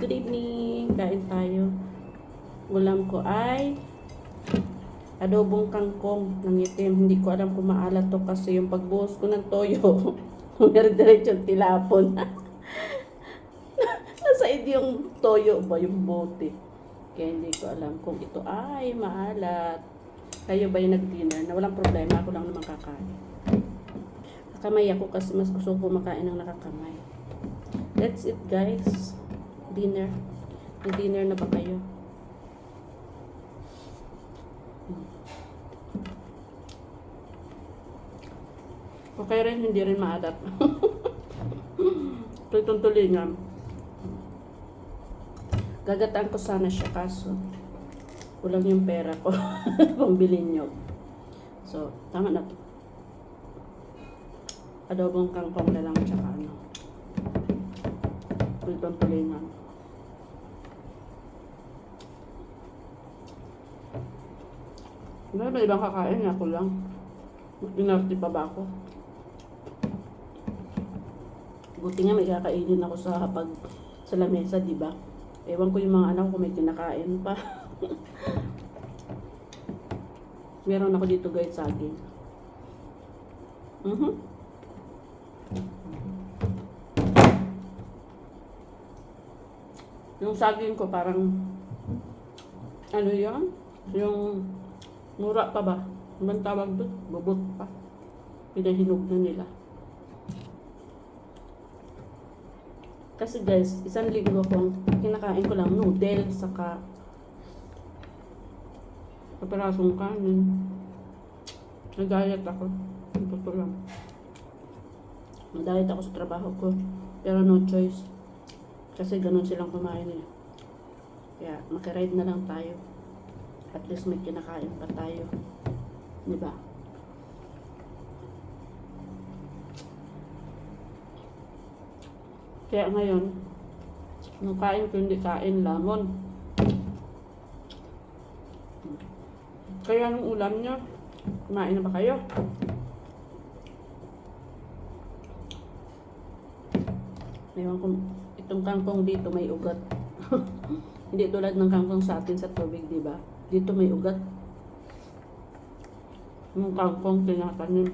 Good evening. Kain tayo. Ulam ko ay adobong kangkong ng itim. Hindi ko alam kung maalat to kasi yung pagbuhos ko ng toyo, meron diretsyon tilapon. Nasa yung toyo ba yung bote. Kaya hindi ko alam kung ito ay maalat. Kayo ba yung nag-dinner na walang problema? Ako lang naman kakain. Nakamay ako kasi mas gusto ko makain ng nakakamay. That's it guys. Dinner. Nag-dinner na ba kayo? Okay rin, hindi rin maalat. Itong tulingan. Gagataan ko sana siya kaso kulang yung pera ko pambili nyo. So, tama na to. Adobong kangkong na lang tsaka ano. Itong tulingan. Ano ba ibang kakain? Ako lang. Inarte pa ba ako? Buti nga may kakainin ako sa pag sa lamesa, di ba? Ewan ko yung mga anak ko may kinakain pa. Meron ako dito guys saging. Mhm. Yung saging ko parang ano yan? Yung mura pa ba? Anong tawag doon? Bubot pa. Pinahinog na nila. Kasi guys, isang linggo kong kinakain ko lang noodle saka kaperasong kanin. Nag-diet ako. Ang totoo lang. Nag-diet ako sa trabaho ko. Pero no choice. Kasi ganun silang kumain eh. Kaya makiride na lang tayo. At least may kinakain pa tayo. Di ba? Kaya ngayon, nung kain ko hindi kain lamon. Kaya nung ulam niya, kumain na ba kayo? Ewan ko, itong kangkong dito may ugat. hindi tulad ng kangkong sa atin sa tubig, di ba? Dito may ugat. Yung kangkong tinatanim.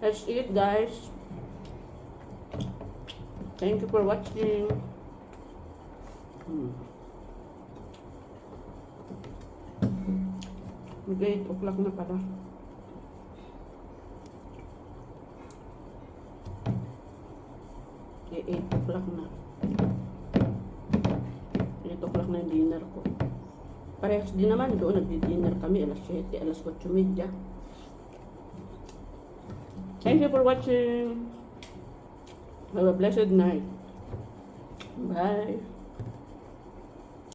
Let's eat, guys. Thank you for watching. Hmm. Mag-8 o'clock na pala. Okay, 8 o'clock na. 8 yung dinner ko. Parehas din naman doon, nagdi-dinner kami alas 7, alas 8.30. Thank you for watching. Have a blessed night. Bye.